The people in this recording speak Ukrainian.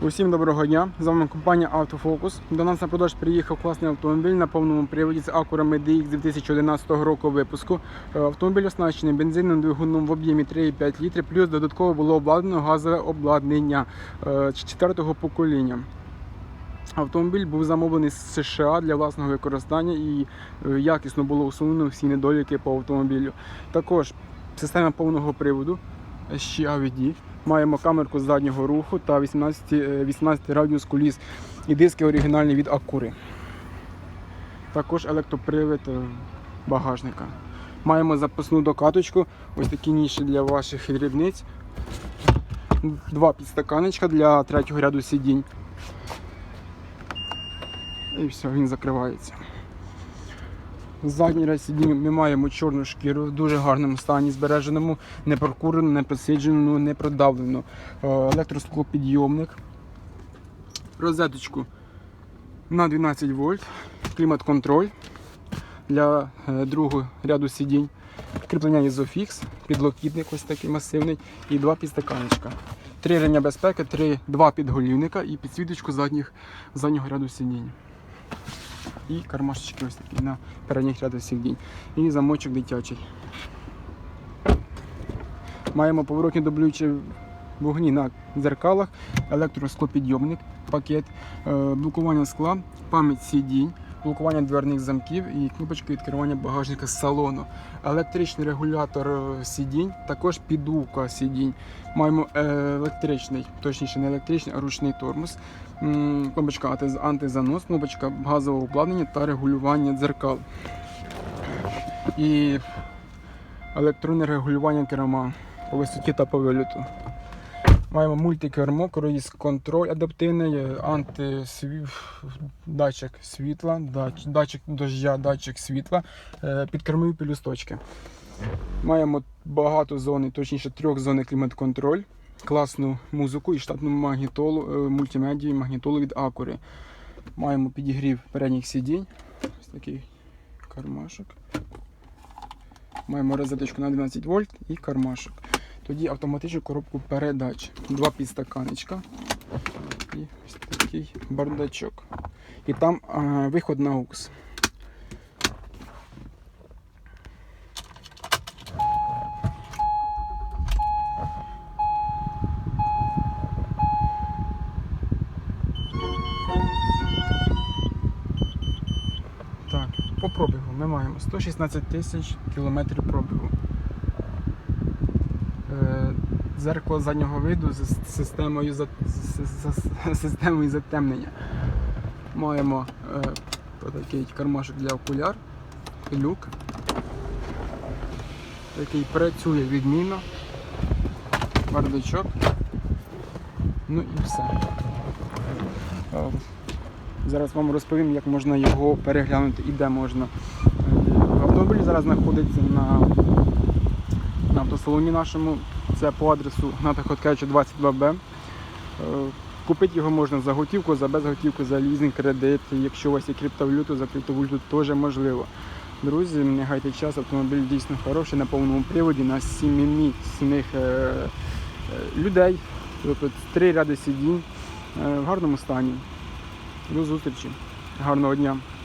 Усім доброго дня! З вами компанія Автофокус. До нас на продаж приїхав класний автомобіль на повному приводі. Це Acura MDX 2011 року випуску. Е, Автомобіль оснащений бензиновим двигуном в об'ємі 3,5 літри, плюс додатково було обладнано газове обладнання е, четвертого покоління. Автомобіль був замовлений з США для власного використання і е, якісно було усунено всі недоліки по автомобілю. Також система повного приводу SCAVD. Маємо камерку заднього руху та 18, е, 18 радіус куліс і диски оригінальні від Акури. Також електропривід е, багажника. Маємо запасну докаточку, ось такі ніші для ваших дрібниць. Два підстаканечка для третього ряду сидінь. І все, він закривається. Задній ряд сидінь ми маємо чорну шкіру в дуже гарному стані, збереженому, не прокурено, не просиджено, не продавлено. Е, Електросклопідйомник. Розеточку на 12 вольт, клімат-контроль для е, другого ряду сидінь. Кріплення Isofix, підлокітник ось такий масивний і два підстаканечка. Три ремня безпеки, три, два підголівника і підсвіточку задніх, заднього ряду сидінь. І кармашечки ось такі на передніх рядах сидінь. І замочок дитячий. Маємо поворотні дублюючі вогні на дзеркалах, електросклопідйомник, пакет, е, блокування скла, пам'ять сидінь, блокування дверних замків і кнопочка відкривання багажника з салону. Електричний регулятор е, сидінь, також підувка сидінь. Маємо е, електричний, точніше не електричний, а ручний тормоз. Кнопочка антизанос, кнопочка газового обладнання та регулювання дзеркал. І електронне регулювання керма по висоті та по виліту. Маємо мультикермо, круїз контроль адаптивний, е, датчик світла, дач- датчик дождя, датчик світла, е, підкермові пелюсточки. Маємо багато зон, точніше трьох зон клімат-контроль, класну музику і штатну магнітолу, е, мультимедію магнітолу від Акури. Маємо підігрів передніх сидінь. Ось такий кармашок. Маємо розеточку на 12 вольт і кармашок. Тоді автоматичну коробку передач. Два підстаканечка і ось такий бардачок. І там а, виход на укс. Так, по пробігу ми маємо 116 тисяч кілометрів пробігу. Е, Зеркало заднього виду з системою, з- з системою затемнення. Маємо е, такий кармашок для окуляр, люк, який працює відмінно, бардачок. Ну і все. Е, Зараз вам розповім, як можна його переглянути і де можна. Е, Автомобіль зараз знаходиться на, на автосалоні нашому. Це по адресу Гната Хоткевича 22Б. Е, Купити його можна за готівку, за безготівку, за лізинг, кредит. Якщо у вас є криптовалюта, за криптовалюту теж можливо. Друзі, не гайте час, автомобіль дійсно хороший на повному приводі, на сім'ї е, е, людей. Тобто три ряди сидінь е, в гарному стані. До зустрічі. Гарного дня.